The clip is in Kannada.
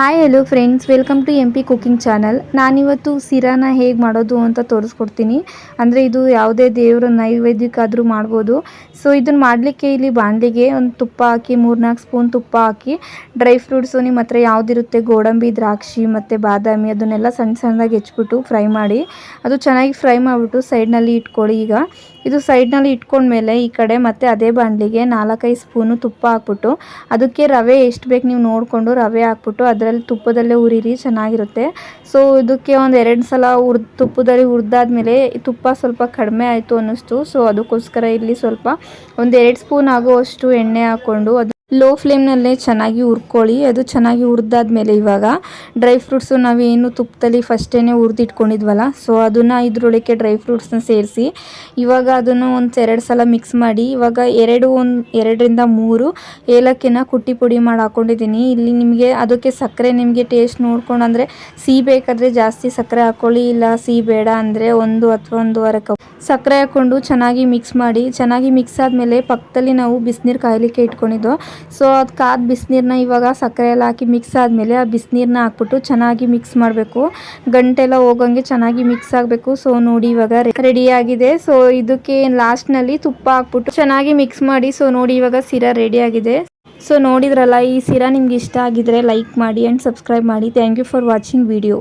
Hi hello friends welcome to M P cooking channel ನಾನಿವತ್ತು ಸಿರಾನ ಹೇಗೆ ಮಾಡೋದು ಅಂತ ತೋರಿಸ್ಕೊಡ್ತೀನಿ. ಅಂದರೆ ಇದು ಯಾವುದೇ ದೇವರ ನೈವೇದ್ಯಕ್ಕಾದರೂ ಮಾಡ್ಬೋದು. ಸೊ ಇದನ್ನು ಮಾಡಲಿಕ್ಕೆ ಇಲ್ಲಿ ಬಾಣಲಿಗೆ ಒಂದು ತುಪ್ಪ ಹಾಕಿ ಮೂರ್ನಾಲ್ಕು ಸ್ಪೂನ್ ತುಪ್ಪ ಹಾಕಿ ಡ್ರೈ ಫ್ರೂಟ್ಸು ನಿಮ್ಮ ಹತ್ರ ಯಾವುದಿರುತ್ತೆ? ಗೋಡಂಬಿ, ದ್ರಾಕ್ಷಿ ಮತ್ತು ಬಾದಾಮಿ ಅದನ್ನೆಲ್ಲ ಸಣ್ಣ ಸಣ್ಣದಾಗಿ ಹೆಚ್ಚಿಬಿಟ್ಟು ಫ್ರೈ ಮಾಡಿ. ಅದು ಚೆನ್ನಾಗಿ ಫ್ರೈ ಮಾಡಿಬಿಟ್ಟು ಸೈಡ್ನಲ್ಲಿ ಇಟ್ಕೊಳ್ಳಿ ಈಗ. ಇದು ಸೈಡ್ನಲ್ಲಿ ಇಟ್ಕೊಂಡ್ಮೇಲೆ ಈ ಕಡೆ ಮತ್ತು ಅದೇ ಬಾಣಲಿಗೆ ನಾಲ್ಕೈದು ಸ್ಪೂನು ತುಪ್ಪ ಹಾಕ್ಬಿಟ್ಟು, ಅದಕ್ಕೆ ರವೆ ಎಷ್ಟು ಬೇಕು ನೀವು ನೋಡಿಕೊಂಡು ರವೆ ಹಾಕ್ಬಿಟ್ಟು ಅದರಲ್ಲಿ ತುಪ್ಪದಲ್ಲೇ ಉರಿರಿ ಚೆನ್ನಾಗಿರುತ್ತೆ. ಸೊ ಇದಕ್ಕೆ ಒಂದು ಎರಡು ಸಲ ಉರ್ ತುಪ್ಪದಲ್ಲಿ ಹುರಿದಾದ್ಮೇಲೆ ತುಪ್ಪ ಸ್ವಲ್ಪ ಕಡಿಮೆ ಆಯಿತು ಅನ್ನಿಸ್ತು. ಸೊ ಅದಕ್ಕೋಸ್ಕರ ಇಲ್ಲಿ ಸ್ವಲ್ಪ ಒಂದು ಎರಡು ಸ್ಪೂನ್ ಆಗುವಷ್ಟು ಎಣ್ಣೆ ಹಾಕ್ಕೊಂಡು ಅದು ಲೋ ಫ್ಲೇಮ್ನಲ್ಲೇ ಚೆನ್ನಾಗಿ ಹುರ್ಕೊಳ್ಳಿ. ಅದು ಚೆನ್ನಾಗಿ ಹುರಿದಾದ್ಮೇಲೆ ಇವಾಗ ಡ್ರೈ ಫ್ರೂಟ್ಸು ನಾವೇನು ತುಪ್ಪದಲ್ಲಿ ಫಸ್ಟೇ ಹುರಿದಿಟ್ಕೊಂಡಿದ್ವಲ್ಲ ಸೊ ಅದನ್ನು ಇದ್ರೊಳಗೆ ಡ್ರೈ ಫ್ರೂಟ್ಸ್ನ ಸೇರಿಸಿ, ಇವಾಗ ಅದನ್ನು ಒಂದು ಎರಡು ಸಲ ಮಿಕ್ಸ್ ಮಾಡಿ, ಇವಾಗ ಎರಡು ಒಂದು ಎರಡರಿಂದ ಮೂರು ಏಲಕ್ಕಿನ ಕುಟ್ಟಿ ಪುಡಿ ಮಾಡಿ ಹಾಕ್ಕೊಂಡಿದ್ದೀನಿ ಇಲ್ಲಿ ನಿಮಗೆ ಅದಕ್ಕೆ ಸಕ್ಕರೆ ನಿಮಗೆ ಟೇಸ್ಟ್ ನೋಡ್ಕೊಂಡು, ಅಂದರೆ ಸಿಹಿ ಬೇಕಾದರೆ ಜಾಸ್ತಿ ಸಕ್ಕರೆ ಹಾಕ್ಕೊಳ್ಳಿ ಇಲ್ಲ ಸಿಹಿ ಬೇಡ ಅಂದರೆ ಒಂದು ಅಥವಾ ಒಂದೂವರೆ ಕಪ್ ಸಕ್ಕರೆ ಹಾಕ್ಕೊಂಡು ಚೆನ್ನಾಗಿ ಮಿಕ್ಸ್ ಮಾಡಿ, ಚೆನ್ನಾಗಿ ಮಿಕ್ಸ್ ಆದಮೇಲೆ ಪಕ್ಕದಲ್ಲಿ ನಾವು ಬಿಸಿನೀರು ಕಾಯಲಿಕ್ಕೆ ಇಟ್ಕೊಂಡಿದ್ದು. ಸೊ ಅದು ಕಾದ ಬಿಸಿನೀರನ್ನ ಇವಾಗ ಸಕ್ಕರೆ ಎಲ್ಲ ಹಾಕಿ ಮಿಕ್ಸ್ ಆದಮೇಲೆ ಆ ಬಿಸಿನೀರನ್ನ ಹಾಕ್ಬಿಟ್ಟು ಚೆನ್ನಾಗಿ ಮಿಕ್ಸ್ ಮಾಡಬೇಕು. ಗಂಟೆಲ್ಲ ಹೋಗೋಂಗೆ ಚೆನ್ನಾಗಿ ಮಿಕ್ಸ್ ಆಗಬೇಕು. ಸೊ ನೋಡಿ ಇವಾಗ ರೆಡಿ ಆಗಿದೆ. ಸೊ ಇದಕ್ಕೆ ಲಾಸ್ಟ್ನಲ್ಲಿ ತುಪ್ಪ ಹಾಕ್ಬಿಟ್ಟು ಚೆನ್ನಾಗಿ ಮಿಕ್ಸ್ ಮಾಡಿ. ಸೊ ನೋಡಿ ಇವಾಗ ಸಿರಾ ರೆಡಿ ಆಗಿದೆ. ಸೊ ನೋಡಿದ್ರಲ್ಲ ಈ ಸಿರಾ ನಿಮ್ಗೆ ಇಷ್ಟ ಆಗಿದ್ರೆ ಲೈಕ್ ಮಾಡಿ ಆ್ಯಂಡ್ ಸಬ್ಸ್ಕ್ರೈಬ್ ಮಾಡಿ. Thank you for watching video